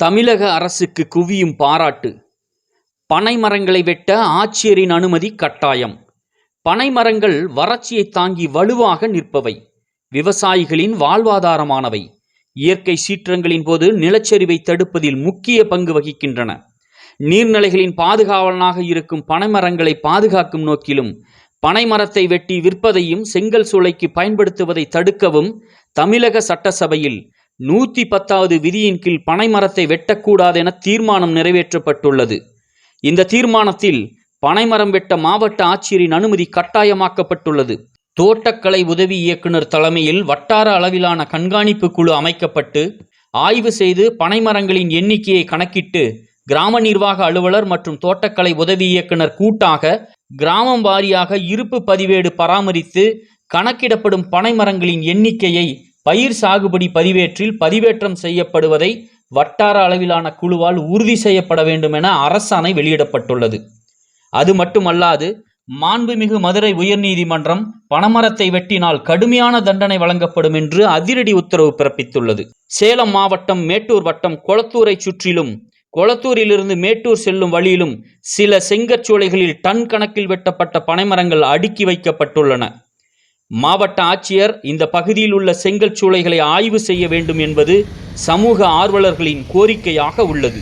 தமிழக அரசுக்கு குவியும் பாராட்டு. பனை மரங்களை வெட்ட ஆட்சியரின் அனுமதி கட்டாயம். பனை மரங்கள் வறட்சியை தாங்கி வலுவாக நிற்பவை. விவசாயிகளின் வாழ்வாதாரமானவை. இயற்கை சீற்றங்களின் போது நிலச்சரிவை தடுப்பதில் முக்கிய பங்கு வகிக்கின்றன. நீர்நிலைகளின் பாதுகாவலனாக இருக்கும் பனைமரங்களை பாதுகாக்கும் நோக்கிலும் பனை மரத்தை வெட்டி விற்பதையும் செங்கல் சூளைக்கு பயன்படுத்துவதை தடுக்கவும் தமிழக சட்டசபையில் நூற்றி பத்தாவது விதியின் கீழ் பனை மரத்தை வெட்டக்கூடாதென தீர்மானம் நிறைவேற்றப்பட்டுள்ளது. இந்த தீர்மானத்தில் பனைமரம் வெட்ட மாவட்ட ஆட்சியரின் அனுமதி கட்டாயமாக்கப்பட்டுள்ளது. தோட்டக்கலை உதவி இயக்குனர் தலைமையில் வட்டார அளவிலான கண்காணிப்பு குழு அமைக்கப்பட்டு ஆய்வு செய்து பனைமரங்களின் எண்ணிக்கையை கணக்கிட்டு கிராம நிர்வாக அலுவலர் மற்றும் தோட்டக்கலை உதவி இயக்குனர் கூட்டாக கிராமம் வாரியாக இருப்பு பதிவேடு பராமரித்து கணக்கிடப்படும் பனைமரங்களின் எண்ணிக்கையை பயிர் சாகுபடி பதிவேற்றில் பதிவேற்றம் செய்யப்படுவதை வட்டார அளவிலான குழுவால் உறுதி செய்யப்பட வேண்டும் என அரசாணை வெளியிடப்பட்டுள்ளது. அது மட்டுமல்லாது மாண்புமிகு மதுரை உயர்நீதிமன்றம் பனைமரத்தை வெட்டினால் கடுமையான தண்டனை வழங்கப்படும் என்று அதிரடி உத்தரவு பிறப்பித்துள்ளது. சேலம் மாவட்டம் மேட்டூர் வட்டம் கொளத்தூரை சுற்றிலும் கொளத்தூரிலிருந்து மேட்டூர் செல்லும் வழியிலும் சில செங்கற்சூளைகளில் டன் கணக்கில் வெட்டப்பட்ட பனைமரங்கள் அடுக்கி வைக்கப்பட்டுள்ளன. மாவட்ட ஆட்சியர் இந்த பகுதியில் உள்ள செங்கல் சூளைகளை ஆய்வு செய்ய வேண்டும் என்பது சமூக ஆர்வலர்களின் கோரிக்கையாக உள்ளது.